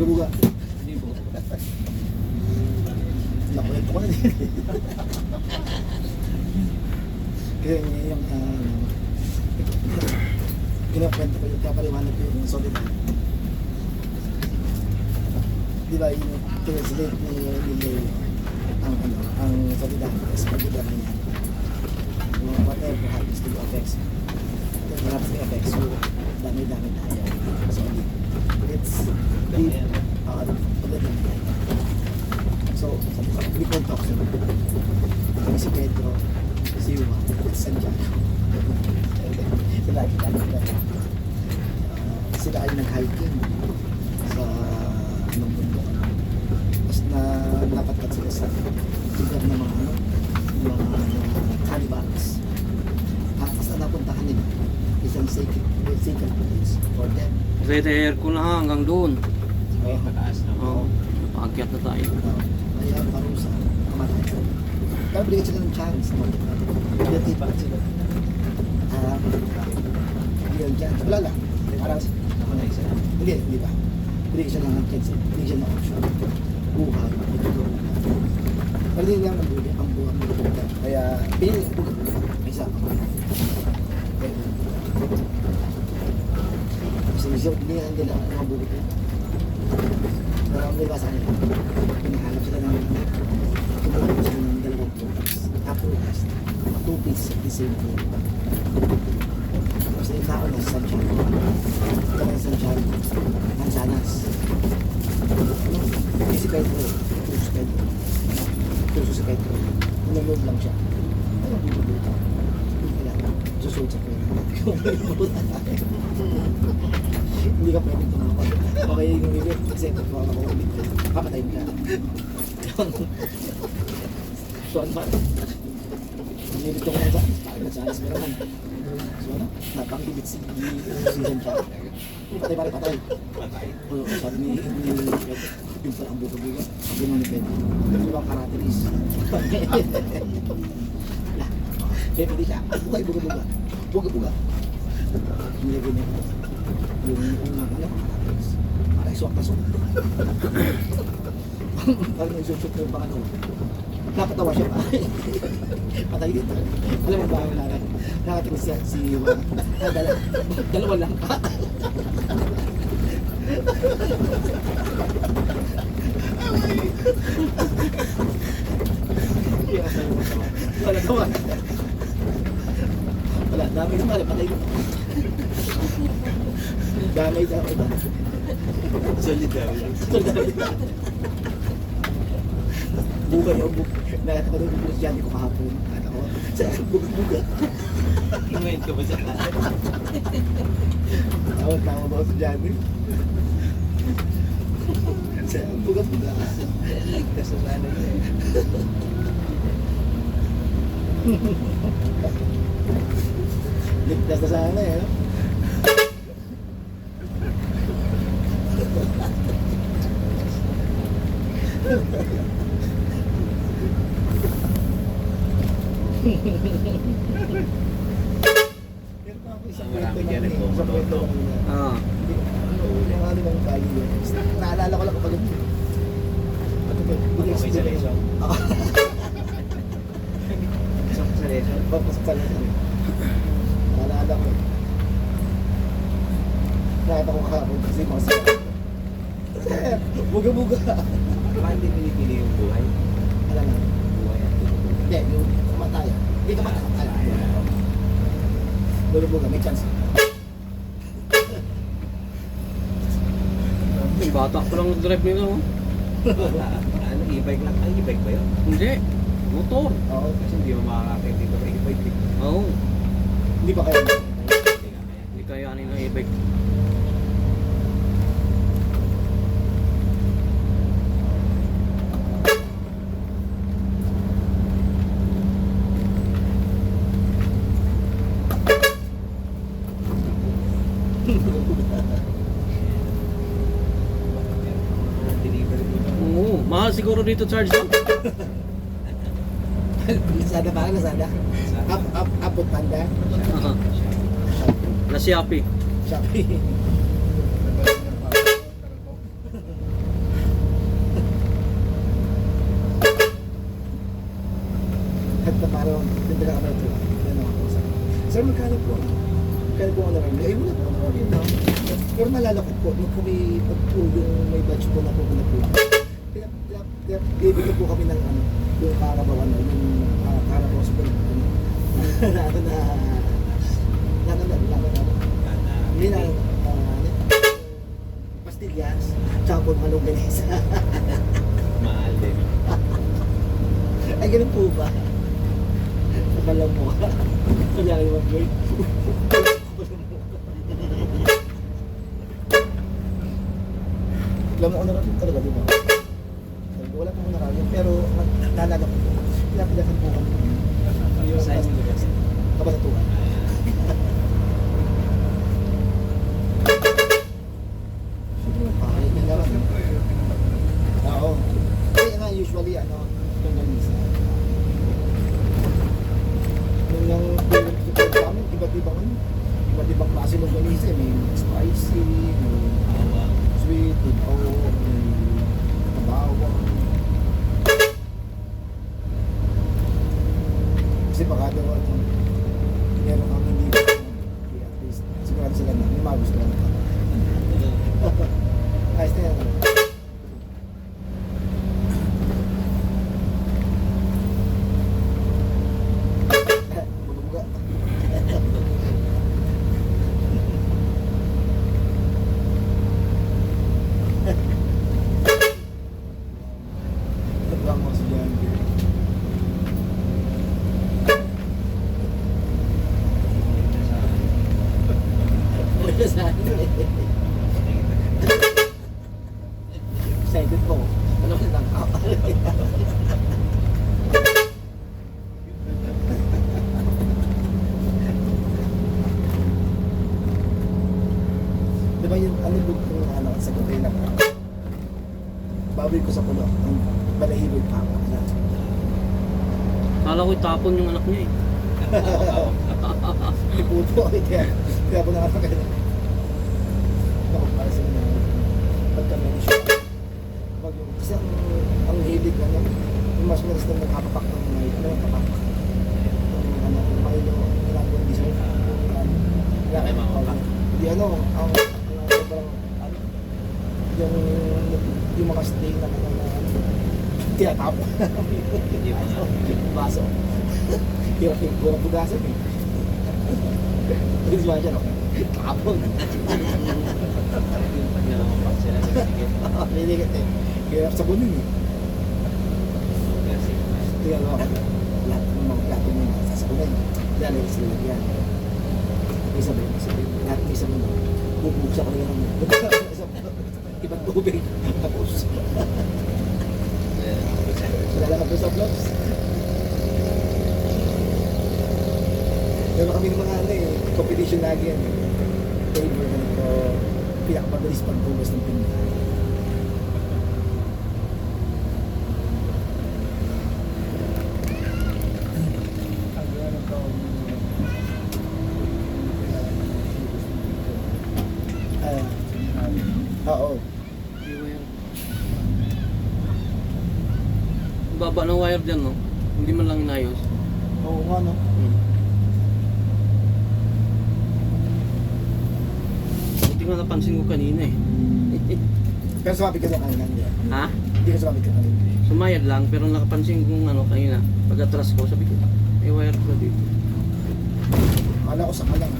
Buga-buga. Nakwento ko na din. Kaya yung uh, kinakwento ko yung kapaliwanag ko yung solid. Di ba yung translate ni Lili ang ano, ang solidar is pagdadar niya. Yung whatever happens to affects you. Perhaps it affects you. Dami-dami tayo. So, deep. Uh, So, can talk to Kami si Pedro, si Juan, at Santiago. sila ay uh, sila ay nag-hiking sa anong bundok. Tapos na napatat sila sa lugar ng mga ano, mga cannibals. Tapos na napuntahan nila isang sacred, sacred place for them. Red hair ko na hanggang doon. May mataas na Oo. Paakyat na tayo. Kaya parusa, kamatay. Kaya binigyan sila ng chance. No? Pinatipan sila. Ah, chance. Wala lang. Parang, na isa. hindi, hindi ba? Binigyan siya lang ng chance. Binigyan siya ng option. Buhay. Pero hindi lang ang buhay, ang buhay. Kaya, pinili. May isa pa. Kaya, kasi siya, binigyan nila ang mga buhay. Pero ang nila sa kanila, pinahanap sila ng tumulong sila ng dalawang prutas. Tapos, two pieces of the same fruit. Tapos yung tao na sa Santiago. Ito na sa Santiago. Manzanas. Ano? Si Pedro. Puso si Pedro. Puso si Pedro. Nunulog lang siya. Ano ang lang. Susunod sa Pedro. Hindi ka pwede tumakot. Okay yung bibig kasi tumakot ako ulit. Papatayin ka. so ano ba? Nilito ko na sa nagsalas mo naman. So ano? Napangibit si season siya. Patay pare patay. Patay. O, sabi ni yung pala ang buka-buka. Sabi nung ni Pedro. Yung bang karateris. Kaya pwede siya. Buka buka-buka. Buka-buka. Nilagay niya ko. Yung unang ano, karateris. Para swak. Parang yung susok na yung pang ano. Napatawa siya pa. Patay dito. Alam mo ba ang nanay? Nakatingin siya si. Ah, dala, dalawa lang. Wala gawa. Wala, dami na pala. Patay dito. Damay daw. Solidarity. Buga yung buga. Nakita ko rin yung dyan ko kahapon. Nakita ko. Sa buga-buga. Ngayon ka ba sa lahat? Tawag tama ba sa dyan? Sa buga-buga. Yun eh. Ligtas na sana eh. no? Meron pa ako isang Marami kwento dyan na- nagbumotor, Ah. Yung ano bang kali yun? Naalala ko lang kapag Ano ba? Okay sa lesson. Oo. Isang sa lesson. Papasok sa lesson. Naalala ko. Nakita ko kahapon kasi mga sa... Sir, buga-buga. Bakit hindi pinipili yung buhay? Alam mo, Buhay at hindi, yung kamatayan. Hindi kamatayan. Buga-buga, may chance. May bata ko lang drive nito. oh. Ano, e-bike lang. Ay, e-bike ba yun? Hindi. Motor. Oo. Kasi hindi mo makakakit dito sa e-bike. Oo. Hindi pa. Hindi kaya. Hindi kayanin ng e-bike. Siguro dito charge yun. Lazada ba? Lazada? Up, up, upot panda? Na Shopee. Shopee. At na parang, hindi ka kamay ito. Sir, magkano po? Magkano po ang naman? Eh, wala po ang naman yun. Pero nalalakot po, nung kung may pag-tulong may batch po na po na po bibigyan po kami ng ano, yung karabaw, ano, yung uh, karabaw sa ano, na ano na, na ano na, na ano na, hindi na, ah, ano, pastillas, tsaka po manong ganesa. Mahal din. Ay, ganun po ba? Mo ka. Kunyari boy. Alam mo, honorarium talaga, di ba? Wala pong honorarium, pero na- naalala ko po. Pinapilakan po kami. Yung Saan pas- mo kasi? Kabanatuan. Siguro, pangit na lang. Oo. Kaya nga usually ano, yung ganisa. Yung yung yung support sa amin, iba't ibang ano, iba't ibang klase ng ganisa. eh. May spicy, may Awa. sweet, may oh, may kabawang. Kasi baka daw ano, meron kang hindi kaya at least sigurado sila na may magustuhan ka. Ayos na yan. ano. Buga-buga. Nagkang mo si John Deere. Wala sa akin eh. Excited po. Ano ko lang Di ba yung yung yung ano sa container ko? Baboy ko sa puno. Ang balahiboy pa ako. Kala ko itapon yung anak niya eh. Puto. Kaya, kaya ako nakakagano. Ako para sa mga pagka-mention. Pag yung, kasi ang, ang hilig ano, yung mas malas na nagkapapak ng mga ano, papak. Yung ano, yung Milo, ginagawa design. Yung ano, Ay, mga papak. Hindi ano, ang, ang sobrang, ano, yung, yung mga stay na na ano, tinatapon. Hindi mo nga. Baso. Yung yung kurang bugasan eh. Hindi ba dyan, okay? Tapon. Yung pag nalaman sila sa sige. Niligat eh. Kaya sa bunin eh. Kaya nga ako, lahat ng mga plato mo nasa sabunin. Lalagay sila yan. May sabi, may sabi, lahat may sabi mo. Bubuksa ko lang ng ibang tubig. Tapos, lalakad ko sa vlogs. Meron kami ng mga ano eh, competition lagi yan. Favor na ito, pinakamabilis pagbugas ng pinta. Ah, oo. Ang Baba ng wire dyan no? Hindi man lang inayos. Oo nga no. Hmm. Buti nga napansin ko kanina eh. Pero sumabit ka sa kanina, hindi. Ha? Hindi ka sumabit ka kanina. Sumayad lang pero nakapansin kong ano kanina. Pag atras ko sabi ko, may wire ko dito. Akala ko sa kalang.